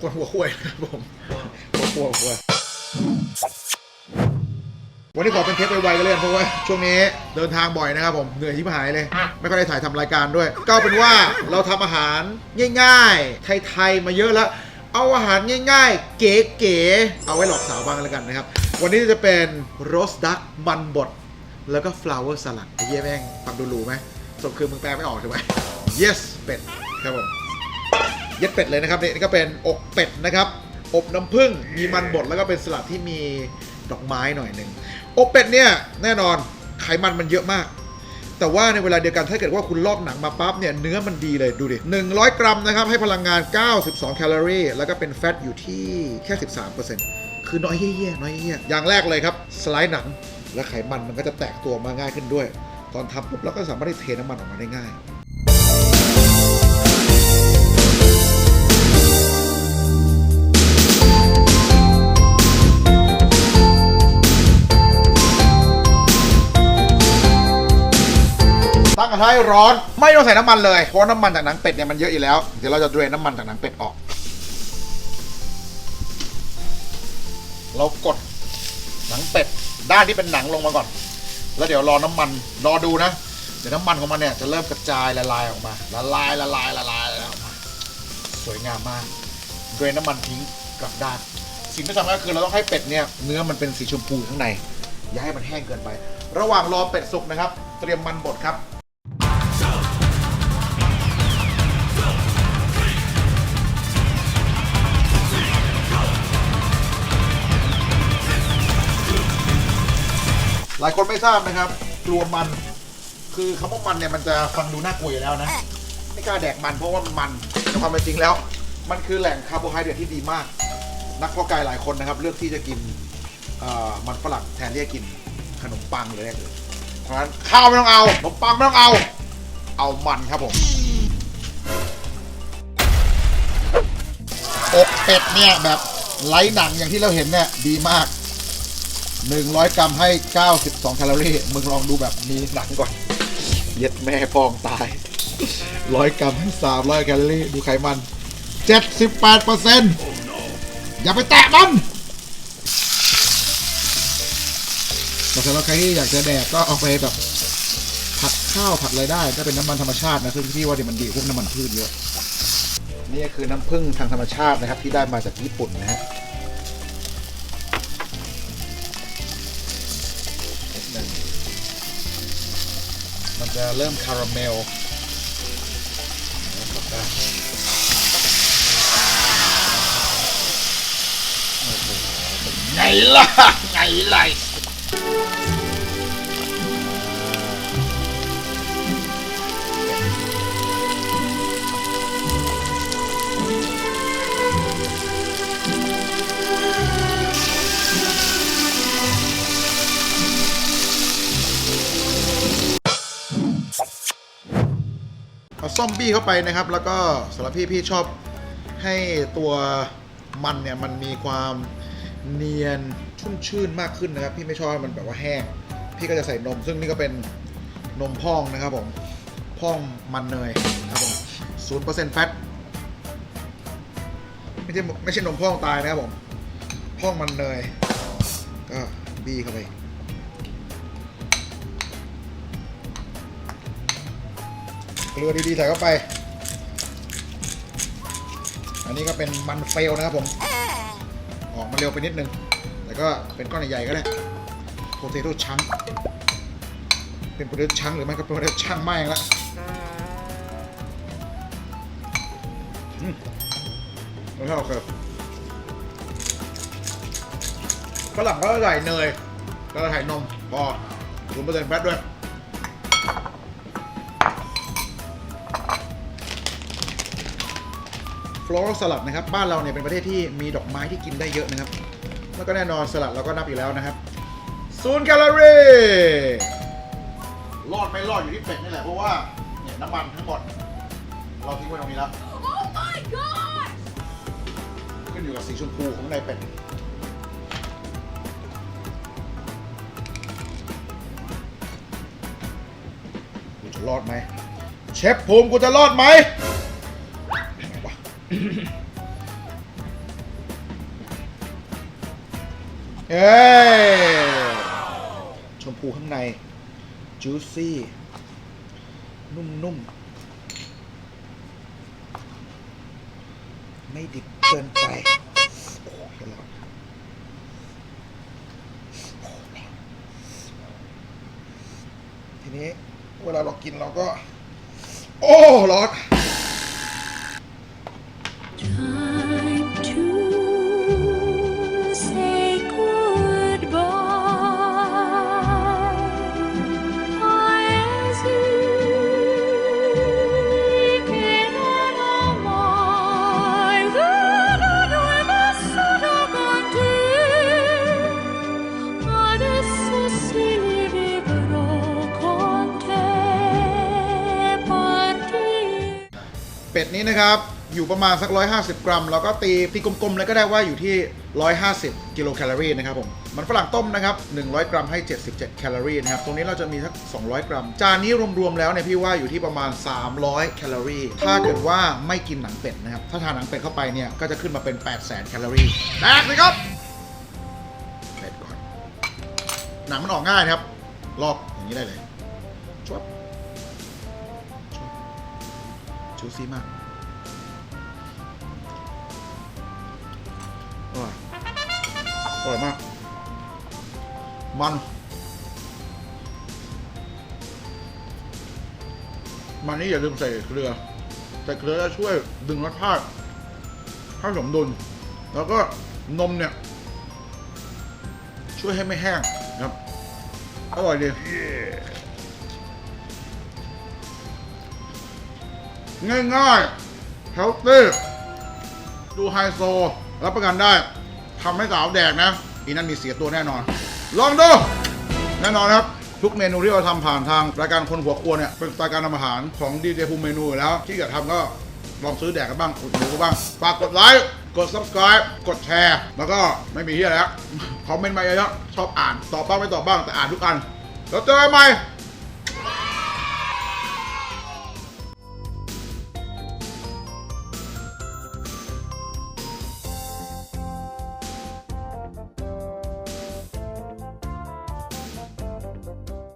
คนหัวคุยครับผมหัวหัวหัววันนี้ขอเป็นเทปไวๆกันเลยเพราะว่าช่วงนี้เดินทางบ่อยนะครับผมเหนื่อยที่หายเลย ไม่ค่อยได้ถ่ายทำรายการด้วย ก็เป็นว่าเราทำอาหารง่ายๆ ไทยๆมาเยอะแล้ว เอาอาหารง่ายๆ เก๋ๆเอาไว้หลอกสาวบ้างแล้วกันนะครับ วันนี้จะเป็นโรสดักมันบดแล้วก็ flower สลัดไอ้เหี้ยแม่งฟังดูหรูไหมสมคือมึงแปลไม่ออกใช่ไหม yes เป็ดครับผม เย็ดเป็ดเลยนะครับนี่ก็เป็นอกเป็ดนะครับ อบน้ำผึ้งมีมันบดแล้วก็เป็นสลัดที่มีดอกไม้หน่อยหนึ่งอกเป็ดเนี่ยแน่นอนไขมันมันเยอะมาก แต่ว่าในเวลาเดียวกันถ้าเกิดว่าคุณลอกหนังมาปั๊บเนี่ยเนื้อมันดีเลยดูดิ 100 กรัมนะครับให้พลังงาน 92 แคลอรี่ แล้วก็เป็นแฟตอยู่ที่แค่ 13%คือน้อยเยี่ยๆน้อยเยี่ยๆอย่างแรกเลยครับสไลด์หนังและไขมันมันก็จะแตกตัวมาง่ายขึ้นด้วย ตอนทำปุ๊บเราก็สามารถที่เทน้ำมันออกมาได้ง่าย ระทะให้ร้อน ไม่ต้องใส่น้ำมันเลยเพราะน้ำมันจากหนังเป็ดเนี่ยมันเยอะอยู่แล้ว เดี๋ยวเราจะเดรนน้ำมันจากหนังเป็ดออก เรากดหนังเป็ดด้านที่เป็นหนังลงมาก่อน แล้วเดี๋ยวรอน้ำมันรอดูนะ เดี๋ยวน้ำมันของมันเนี่ยจะเริ่มกระจายละลายออกมาละลายละลายละลายออกมาสวยงามมากเดรนน้ำมันทิ้งกลับด้าน สิ่งที่สำคัญก็คือเราต้องให้เป็ดเนี่ยเนื้อมันเป็นสีชมพูข้างในอย่าให้มันแห้งเกินไป ระหว่างรอเป็ดสุกนะครับ เตรียมมันบดครับ ลายคนไม่ทราบนะครับ กลัวมัน คือคำว่ามันเนี่ยมันจะฟังดูน่ากลัวอยู่แล้วนะ ไม่กล้าแดกมันเพราะว่ามันมันในความเป็นจริงแล้ว มันคือแหล่งคาร์โบไฮเดรตที่ดีมาก นักเพาะกายหลายคนนะครับ เลือกที่จะกินมันฝรั่งแทนที่จะกินขนมปังเลยเลยเพราะฉะนั้นข้าวไม่ต้องเอาขนมปังไม่ต้องเอา เอามันครับผมอกเป็ดเนี่ยแบบไร้หนังอย่างที่เราเห็นเนี่ยดีมาก 100 กรัมให้ 92 แคลอรี่ มึงลองดูแบบมีหนังก่อน เย็ดแม่พองตาย 100 กรัมให้ 300 แคลอรี่ ดูไขมัน 78เปอร์เซ็นต์อย่าไปแตะมันแต่สำหรับใครที่อยากจะแดกก็เอาไปแบบ ผัดข้าวผัดอะไรได้ก็เป็นน้ำมันธรรมชาตินะซึ่งพี่ว่าเดี๋ยวมันดีพวกน้ำมันพืชเยอะ นี่คือน้ำผึ้งทางธรรมชาตินะครับที่ได้มาจากญี่ปุ่นนะฮะ จะเริ่มคาราเมลได้โอ้โหเป็นไงล่ะไงล่ะ เอาส้มบี้เข้าไปนะครับ แล้วก็สำหรับพี่พี่ชอบให้ตัวมันเนี่ยมันมีความเนียนชุ่มชื่นมากขึ้นนะครับ พี่ไม่ชอบมันแบบว่าแห้ง พี่ก็จะใส่นม ซึ่งนี่ก็เป็นนมพองนะครับผมพองมันเนยครับผมศูนย์เปอร์เซ็นต์แฟตไม่ใช่ไม่ใช่นมพองตายนะครับผมพองมันเนยก็บี้เข้าไป เกลือดีๆใส่เข้าไป อันนี้ก็เป็นมันเฟลนะครับผม ออกมาเร็วไปนิดนึง แต่ก็เป็นก้อนใหญ่ๆก็ได้โพเทโต้ชังเป็นโพเทโต้ชังหรือไม่ก็เป็นโพเทโต้ชังไม้แล้วอืมรสชาติโอเคฝรั่งก็ใส่เนย แล้วก็ใส่นมพอศูนย์เปอร์เซ็นต์แฟตด้วย ฟลอรัลสลัดนะครับ บ้านเราเนี่ยเป็นประเทศที่มีดอกไม้ที่กินได้เยอะนะครับ แล้วก็แน่นอนสลัดเราก็นับอยู่แล้วนะครับศูนย์แคลอรี่รอดไม่รอดอยู่ที่เป็ดนี่แหละเพราะว่าเนี่ยน้ำมันทั้งหมด เราทิ้งไว้ตรงนี้แล้ว Oh my god! ขึ้นอยู่กับสีชมพูของในเป็ดกูจะรอดไหมเชฟภูมิกูจะรอดไหมวะ เอชมพูข้างใน จูซี่ นุ่มๆ ไม่ดิบเกินไปโอ้ยแล้วทีนี้ เวลาเรากินเราก็ โอ้ร้อน เป็ดนี้นะครับอยู่ประมาณสัก 150 กรัม แล้วก็ตีตีกลมๆเลยก็ได้ว่าอยู่ที่ 150 กิโลแคลอรี่นะครับผมมันฝรั่งต้มนะครับ 100 กรัมให้ 77 แคลอรี่นะครับ ตรงนี้เราจะมีสัก 200 กรัม จานนี้รวมๆแล้วเนี่ยพี่ว่าอยู่ที่ประมาณ 300 แคลอรี่ ถ้าเกิดว่าไม่กินหนังเป็ดนะครับ ถ้าทานหนังเป็ดเข้าไปเนี่ย ก็จะขึ้นมาเป็น 800,000 แคลอรี่แดกเลยครับ เป็ดก่อน หนังมันออกง่ายครับ ลอกอย่างนี้ได้เลยูซี่มากอร่อยอร่อยมาก มัน มันนี่อย่าลืมใส่เกลือ ใส่เกลือจะช่วยดึงรสชาติให้สมดุล แล้วก็นมเนี่ย ช่วยให้ไม่แห้งครับ อร่อยดี ง่ายๆ healthy ดูไฮโซ รับประกันได้ทำให้สาวแดกนะอีนั่นมีเสียตัวแน่นอน ลองดูแน่นอนครับ ทุกเมนูที่เราทำผ่านทางรายการคนหัวครัวเนี่ย เป็นรายการทำอาหารของดีเจภูมิเมนูแล้ว ที่อยากทำก็ลองซื้อแดกกันบ้างอุดหนุนกันบ้าง ฝากกดไลค์ กด subscribe กดแชร์ แล้วก็ไม่มีที่อะไรแล้วคอมเมนต์มาเยอะๆชอบอ่าน ตอบบ้างไม่ตอบบ้างแต่อ่านทุกอัน แล้วเจอกันใหม่